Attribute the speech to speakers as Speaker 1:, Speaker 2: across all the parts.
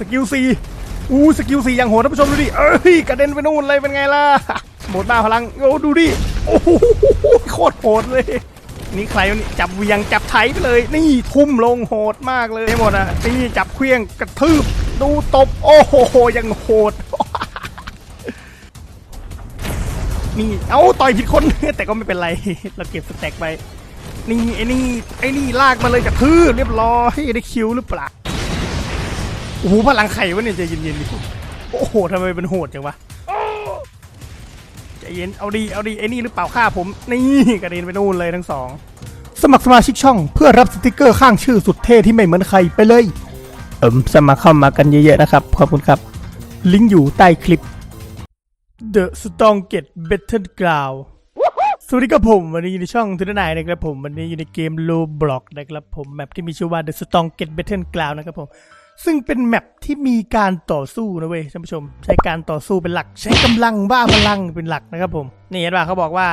Speaker 1: สกิลซีอู้สกิลซีอย่างโหดท่านผู้ชมดูดิเอ้ยกระเด็นไปนู่นเลยเป็นไงล่ะหมดบ้าพลังโอ้ดูดิโอ้โหโคตรโหดเลย นี่ใครวะนี่จับเวียงจับไถไปเลย นี่ทุ่มลงโหดมากเลยหมดอะนี่จับเคลี้ยงกระทืบดูตบโอ้โหยังโหดนี่เอ้าต่อยผิดคนแต่ก็ไม่เป็นไรเราเก็บสแต็กไปนี่ไอ้นี่ไอ้นี่ลากมาเลยกระทืบเรียบร้อยได้คิวหรือเปล่า โอ้โหพลังไข่วะเนี่ยใจเย็นๆดิโอ้โหทำไมเป็นโหดจังวะใจเย็นเอาดีเอาดีไอ้นี่หรือเปล่าฆ่าผมนี่กระเด็นไปนู่นเลยทั้งสองสมัครสมาชิกช่องเพื่อรับสติกเกอร์ข้างชื่อสุดเท่ที่ไม่เหมือนใครไปเลย เอิมสมัครเข้ามากันเยอะๆนะครับ ขอบคุณครับ ลิงก์อยู่ใต้คลิป The Stronget Battle Ground สวัสดีครับผมวันนี้อยู่ในช่องทุนนายนะครับผม วันนี้อยู่ในเกม Roblox นะครับผมแมปที่มีชื่อว่า The Stronget Battle Ground นะครับผม ซึ่งเป็นแมปที่มีการต่อสู้นะเว้ยท่านผู้ชม ใช้การต่อสู้เป็นหลัก ใช้กำลังบ้าพลังเป็นหลักนะครับผมนี่เห็นป่ะเขาบอกว่า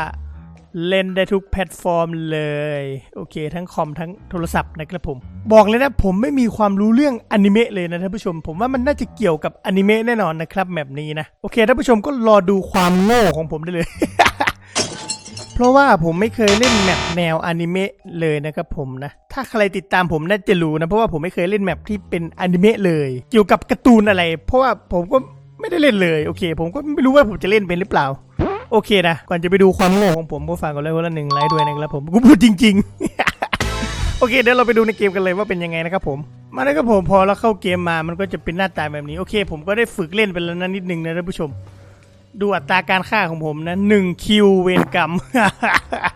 Speaker 1: เล่นได้ทุกแพลตฟอร์มเลย โอเค ทั้งคอมทั้งโทรศัพท์นะครับผม บอกเลยนะผมไม่มีความรู้เรื่องอนิเมะเลยนะท่านผู้ชม ผมว่ามันน่าจะเกี่ยวกับอนิเมะแน่นอนนะครับแบบนี้นะ โอเคท่านผู้ชมก็รอดูความโง่ของผมได้เลย เพราะว่าผมไม่เคยเล่นแมปแนวอนิเมะเลยนะครับผมนะ ถ้าใครติดตามผมน่าจะรู้นะ เพราะว่าผมไม่เคยเล่นแมปที่เป็นอนิเมะเลย เกี่ยวกับการ์ตูนอะไร เพราะว่าผมก็ไม่ได้เล่นเลยโอเค ผมก็ไม่รู้ว่าผมจะเล่นเป็นหรือเปล่า โอเคนะ ก่อนจะไปดูความโง่ของผมก็ฝากกดไลค์คนละหนึ่งไลค์ด้วยนะครับผมกูพูดจริง ๆ โอเคเดี๋ยวเราไปดูในเกมกันเลยว่าเป็นยังไงนะครับผมมาแล้วครับผมพอเราเข้าเกมมามันก็จะเป็นหน้าตาแบบนี้โอเค ผมก็ได้ฝึกเล่นไปแล้วนะนิดนึงนะท่านผู้ชม ดูอัตราการฆ่าของผมนะ1คิวเวนกรรม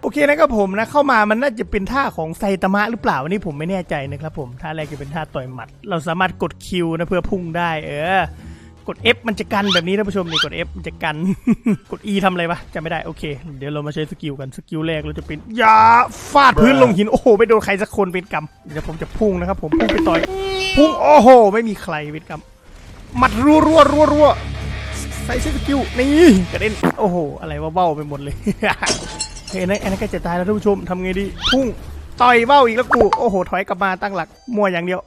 Speaker 1: โอเคนะครับผมนะ เข้ามามันน่าจะเป็นท่าของไซตามะหรือเปล่าอันนี่ผมไม่แน่ใจนะครับผมท่าแรกจะเป็นท่าต่อยหมัด เราสามารถกดคิวนะเพื่อพุ่งได้ เออกด F มันจะกันแบบนี้ท่านผู้ชมนี่กด F มันจะกัน กด E ทำอะไรวะจำไม่ได้โอเค เดี๋ยวเรามาใช้สกิลกันสกิลแรกเราจะเป็นยาฟาดพื้นลงหินโอ้โหไปโดนใครสักคนเป็นกรรมเดี๋ยวผมจะพุ่งนะครับผมพุ่งไปต่อยพุ่งโอ้โห ไม่มีใครเป็นกรรมหมัดรัวรัวรัวรัว ใส่สกิลนี่กระเด็นโอ้โหอะไรวะเบ้าไปหมดเลยเฮ้ยอันนั้นอันนั้นก็จะตายแล้วท่านผู้ชมทำไงดีพุ่งต่อยเบ้าอีกแล้วกูโอ้โหถอยกลับมาตั้งหลักมัวอย่างเดียว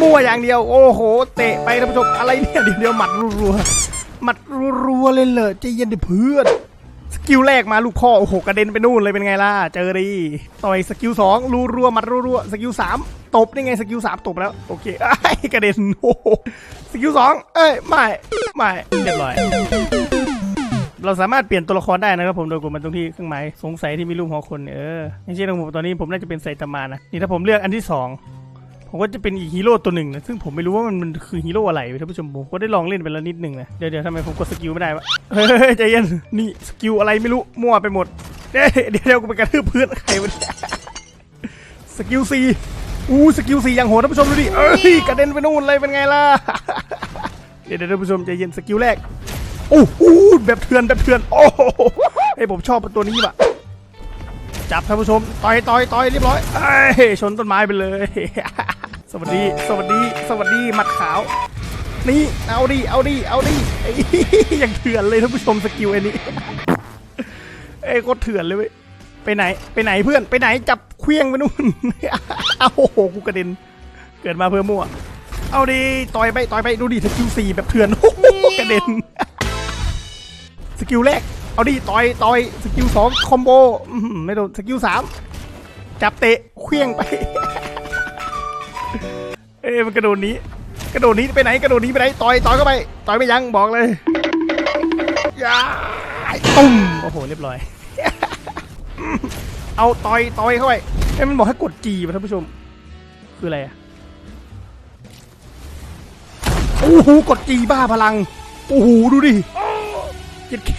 Speaker 1: มั่วอย่างเดียว โอ้โห เตะไปท่านผู้ชมอะไรเนี่ยเดี๋ยวเดี๋ยวหมัดรัวๆหมัดรัวๆเลยเลยใจเย็นดิเพื่อน สกิลแรกมาลูกข้อโอ้โหกระเด็นไปนู่นเลยเป็นไงล่ะ เจอดีต่อยสกิลสองรูรัวมัดรัวสกิลสามตบนี่ไงสกิลสามตบแล้วโอเคไอ้กระเด็นโอ้โหสกิลสองเอ้ยไม่ไม่เรียบร้อยเราสามารถเปลี่ยนตัวละครได้นะครับผมโดยกดมันตรงที่เครื่องหมายสงสัยที่มีรูปหัวคนเนี่ยเออไม่ใช่ของผมตอนนี้ผมน่าจะเป็นไซตามะนะนี่ถ้าผมเลือกอันที่สอง ผมก็จะเป็นอีกฮีโร่ตัวหนึ่งนะ ซึ่งผมไม่รู้ว่ามันมันคือฮีโร่อะไรท่านผู้ชมผมก็ได้ลองเล่นไปแล้วนิดหนึ่งนะ เดี๋ยวเดี๋ยวทำไมผมกดสกิลไม่ได้วะ เฮ้ยใจเย็น นี่สกิลอะไรไม่รู้ มั่วไปหมด เดี๋ยวเดี๋ยวเดี๋ยวกูไปกระทืบเพื่อนใครวะเนี่ยสกิลซีอู้สกิลซีอย่างโหดท่านผู้ชมดูดิ เอ้ยกระเด็นไปนู่นเลยเป็นไงล่ะ เดี๋ยวเดี๋ยวท่านผู้ชมใจเย็นสกิลแรกโอ้โหแบบเถื่อนแบบเถื่อน โอ้โหเฮ้ยผมชอบตัวนี้ว่ะจับท่านผู้ชม ต่อยต่อยต่อยเรียบร้อยเอ้ยชนต้นไม้ไปเลย สวัสดี สวัสดี สวัสดี หมัดขาว นี่ เอาดิ เอาดิ เอาดิไอ้ยังเถื่อนเลยท่านผู้ชมสกิลไอ้นี้ เอ้โคตรเถื่อนเลยเว้ย ไปไหน ไปไหนเพื่อน ไปไหน จับเคลี้ยงไปนู่นเอาโอ้โห กูกระเด็น เกิดมาเพื่อมั่ว เอาดิ ต่อยไป ต่อยไป ดูดิ สกิลสี่แบบเถื่อนโอ้โหกระเด็น สกิลแรก เอาดิ ต่อย ต่อย สกิลสองคอมโบ ไม่โดน สกิลสามจับเตะเคลี้ยงไป เอ้ยมันกระโดดหนี้กระโดดหนี้ไปไหนกระโดดหนี้ไปไหนต่อยต่อยเข้าไปต่อยไม่ยั้งบอกเลยยาตุ้มโอ้โหเรียบร้อย เอาต่อยต่อยเข้าไปเอ้ยมันบอกให้กดจีมาท่านผู้ชม คืออะไรอะโอ้โหกดจีบ้าพลังโอ้โหดูดิเจ็ดเค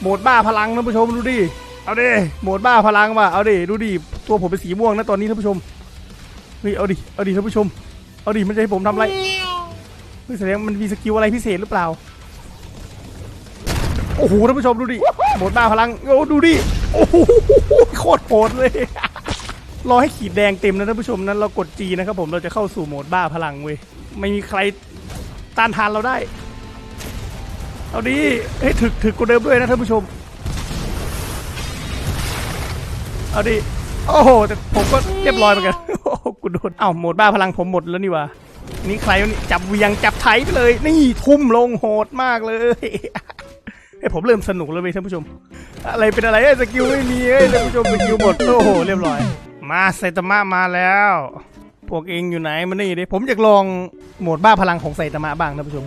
Speaker 1: โหมดบ้าพลังท่านผู้ชมดูดิเอาดิโหมดบ้าพลังว่ะเอาดิดูดิตัวผมเป็นสีม่วงนะตอนนี้ท่านผู้ชม เฮ้ยเอาดิเอาดิท่านผู้ชม เอาดิมันจะให้ผมทำอะไรเฮ้ยแสดงมันมีสกิลอะไรพิเศษหรือเปล่า โอ้โหท่านผู้ชมดูดิโหมดบ้าพลังโอ้ดูดิโอ้โหโคตรโหดเลยรอให้ขีดแดงเต็มนะท่านผู้ชมนั้นเรากดจีนะครับผมเราจะเข้าสู่โหมดบ้าพลังเว้ยไม่มีใครต้านทานเราได้ เอาดิเฮ้ยถึกถึกกว่าเดิมด้วยนะท่านผู้ชม เอาดิโอ้โหแต่ผมก็เรียบร้อยเหมือนกัน กูโดนอ้าวหมดบ้าพลังผมหมดแล้วนี่วะนี่ใครวะนี่จับเวียงจับไถไปเลย นี่ทุ่มลงโหดมากเลยเฮ้ยผมเริ่มสนุกแล้วเว้ยท่านผู้ชม อะไรเป็นอะไรเอ้สกิลไม่มีเอ้ยท่านผู้ชมสกิลหมดโอ้โหเรียบร้อย มาไซตามะมาแล้ว พวกเองอยู่ไหนมานี่ดิผมอยากลองโหมดบ้าพลังของไซตามะบ้างท่านผู้ชม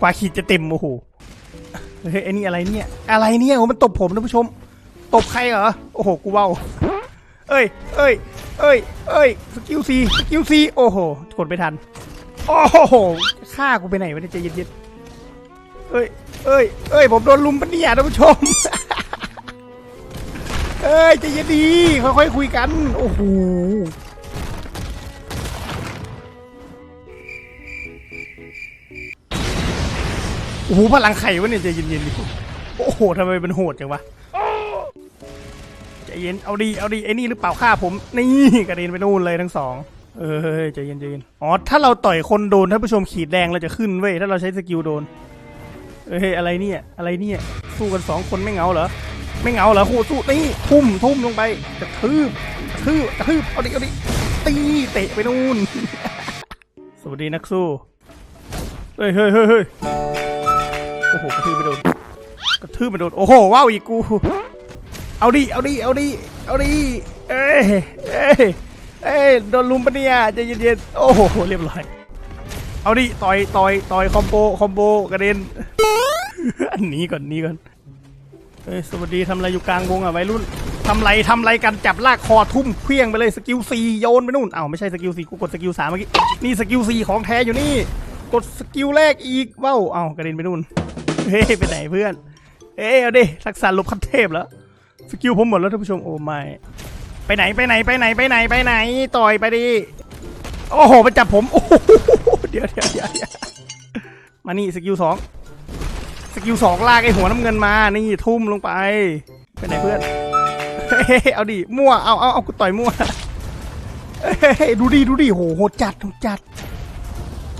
Speaker 1: กว่าขีดจะเต็มโอ้โหเฮ้ยไอ้นี่อะไรเนี่ย อะไรเนี่ยโอ้มันตบผมท่านผู้ชม ตบใครเหรอโอ้โหกูเว้า เอ้ยเอ้ยเอ้ยเอ้ยสกิลซีสกิลซีโอ้โหกดไม่ทันโอ้โหฆ่ากูไปไหนวะเนี่ยใจเย็นๆเอ้ยเอ้ยเอ้ยผมโดนลุมปะเนี่ยท่านผู้ชมเอ้ยใจเย็นดีค่อยๆคุยกันโอ้โหโอ้โหพลังไข่วะเนี่ยใจเย็นๆดิโอ้โหทำไมเป็นโหดจังวะ เย็นเอาดีเอาดีไอ้นี่หรือเปล่าฆ่าผมนี่กระเด็นไปนู่นเลยทั้งสองเออใจเย็นใจเย็นอ๋อถ้าเราต่อยคนโดนท่านผู้ชมขีดแดงเราจะขึ้นเว้ยถ้าเราใช้สกิลโดนเอ้ยอะไรเนี่ยอะไรเนี่ยสู้กันสองคนไม่เหงาเหรอไม่เหงาเหรอคู่สู้นี่ทุ่มทุ่มลงไปกระทืบกระทืบกระทืบเอาดิเอาดิตีเตะไปนู่นสวัสดีนักสู้เฮ้ยเฮ้ยเฮ้ยเฮ้ยโอ้โหกระทืบไปโดนกระทืบไปโดนโอ้โหว้าวอีกกู เอาดิ เอาดิ เอาดิ เอาดิ เอ้ยเอ้ยเอ้ยโดนลุมปะเนี่ยใจเย็นๆ โอ้โห เรียบร้อย เอาดิ ต่อย ต่อย ต่อย คอมโบ คอมโบ กระเด็นอันนี้ก่อนนี้ก่อน เอ้ย สวัสดีทำอะไรอยู่กลางวงอะวัยรุ่นทำไรทำไรกันจับลากคอทุ่มเคลี้ยงไปเลยสกิลซีโยนไปนู่น เอ้าไม่ใช่สกิลซีกูกดสกิลสามเมื่อกี้ นี่สกิลซีของแท้อยู่นี่ กดสกิลแรกอีกว้าวอ้ากระเด็นไปนู่น เฮ้ยไปไหนเพื่อน เอ้ยเอาดิทักษะลบคันเทพแล้ว สกิลผมหมดแล้วท่านผู้ชมโอ้ไม่ไปไหนไปไหนไปไหนไปไหนไปไหนต่อยไปดิโอ้โหมันจับผมโอ้โหเดี๋ยวเดี๋ยวเดี๋ยวมานี่สกิลสองสกิลสองลากไอหัวน้ำเงินมานี่ทุ่มลงไปไปไหนเพื่อนเฮ้ยเอาดิมั่วเอาเอาเอากูต่อยมั่วเฮ้ยดูดิดูดิโหโหจัดโหจัด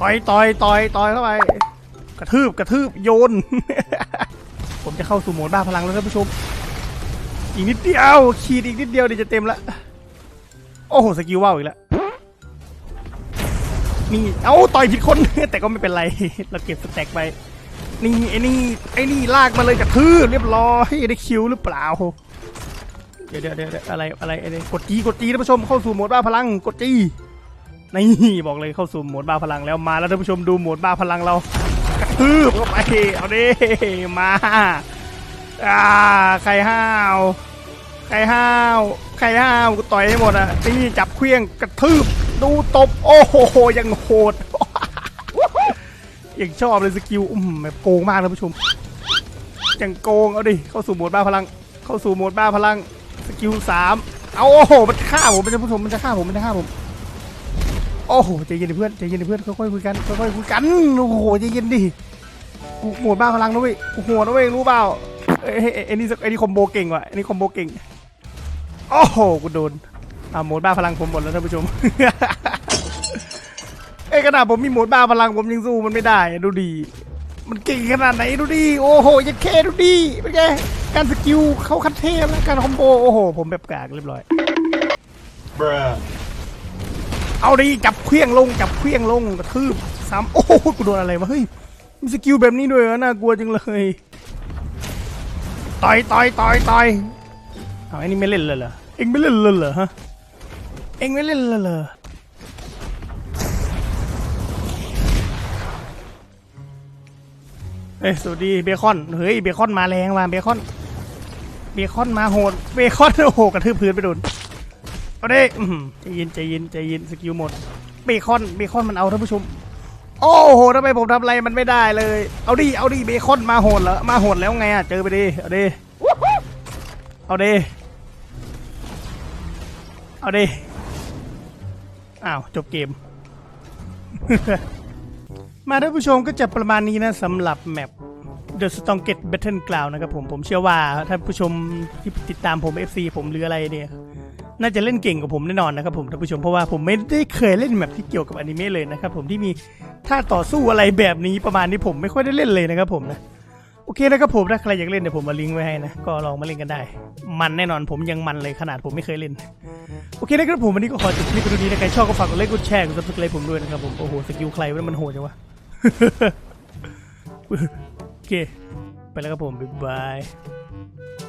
Speaker 1: ต่อยต่อยต่อยต่อยเข้าไปกระทืบกระทืบโยน ผมจะเข้าสู่โหมดบ้าพลังแล้วท่านผู้ชม อีกนิดเดียวขีดอีกนิดเดียวเดี๋ยวจะเต็มละ โอ้โหสกิลว่าวอีกแล้วนี่เอ้าต่อยผิดคนแต่ก็ไม่เป็นไร เราเก็บสแต็กไปนี่ไอ้นี่ไอ้นี่ลากมาเลยกระทืบเรียบร้อยได้คิวหรือเปล่า เดี๋ยวเดี๋ยวเดี๋ยวอะไรอะไรอะไรกดจีกดจีท่านผู้ชมเข้าสู่โหมดบ้าพลังกดจีนี่บอกเลยเข้าสู่โหมดบ้าพลังแล้วมาแล้วท่านผู้ชมดูโหมดบ้าพลังเรากระทืบเข้าไปเอาดิมา อ่าใครห้าวใครห้าวใครห้าวกูต่อยให้หมดอะนี่จับเครื่องกระทืบดูตบ โอ้โหยังโหดย่างชอบเลยสกิลอืมแบบโกงมากนะผู้ชมย่างโกงเอาดิเข้าสู่โหมดบ้าพลัง เข้าสู่โหมดบ้าพลังสกิลสามเอาโอ้โหมันฆ่าผมมันจะผู้ชมมันจะฆ่าผมมันจะฆ่าผมโอ้โหใจเย็นดิเพื่อนใจเย็นดิเพื่อนค่อยๆคุยกันค่อยๆคุยกันโอ้โหใจเย็นดิโหมดบ้าพลังนะเว้ยโหดนะเว้ยรู้เปล่า เอ้ยเอ้ยเอ้ยไอ้นี่ไอ้นี่คอมโบเก่งว่ะไอ้นี่คอมโบเก่งโอ้โหกูโดนอ่าโหมดบ้าพลังผมหมดแล้วท่านผู้ชมไอ้ยขนาดผมมีโหมดบ้าพลังผมยังสู้มันไม่ได้อะดูดี มันเก่งขนาดไหนดูดิโอ้โหยังเคดูดิเป็นไงการสกิลเขาคัดเทพแล้วการคอมโบโอ้โห ผมแบบกากเรียบร้อย
Speaker 2: Bruh.
Speaker 1: เอาดิจับเครื่องลงจับเครื่องลงกระทืบซ้ำโอ้โหกูโดนอะไรวะเฮ้ยมีสกิลแบบนี้ด้วยเหรอน่ากลัวจังเลย ต่อยต่อยต่อยต่อยเอาไอ้นี่ไม่เล่นเลยเหรอเอ็งไม่เล่นเลยเหรอฮะเอ็งไม่เล่นเลยเหรอเอ้ยสวัสดีเบคอนเฮ้ยเบคอนมาแรงมาเบคอนเบคอนมาโหดเบคอนโอ้โหกระทืบพื้นไปโดนเอาดิอื้อหือใจเย็นใจเย็นใจเย็นสกิลหมดเบคอนเบคอนมันเอาท่านผู้ชม โอ้โหทำไมผมทำอะไรมันไม่ได้เลย เอาดิ เอาดิ เบคอนมาโหดแล้วมาโหดแล้วไงอะ เจอไปดิ เอาดิ เอาดิ เอาดิ อ้าว จบเกม มาท่านผู้ชมก็จะประมาณนี้นะสำหรับแมป The s t o n g e t Battleground นะครับผม ผมเชื่อว่าท่านผู้ชมที่ติดตามผม FC ผมหรืออะไรเนี่ยน่าจะเล่นเก่งกว่าผมแน่นอนนะครับผมท่านผู้ชมเพราะว่าผมไม่ได้เคยเล่นแมปที่เกี่ยวกับอนิเมะเลยนะครับผมที่มี ท่าต่อสู้อะไรแบบนี้ประมาณนี้ผมไม่ค่อยได้เล่นเลยนะครับผมนะโอเคนะครับผมถ้าใครอยากเล่นเดี๋ยวผมมาลิงก์ไว้ให้นะ ก็ลองมาเล่นกันได้ มันแน่นอนผมยังมันเลยขนาดผมไม่เคยเล่น โอเคนะครับผมวันนี้ก็ขอจบคลิปไปตรงนี้นะใครชอบก็ฝากกดไลค์กดแชร์กดซับสไครต์ผมด้วยนะครับผมโอ้โหสกิลใครวะมันโหดจังวะโอเค ไปแล้วครับผมบ๊ายบาย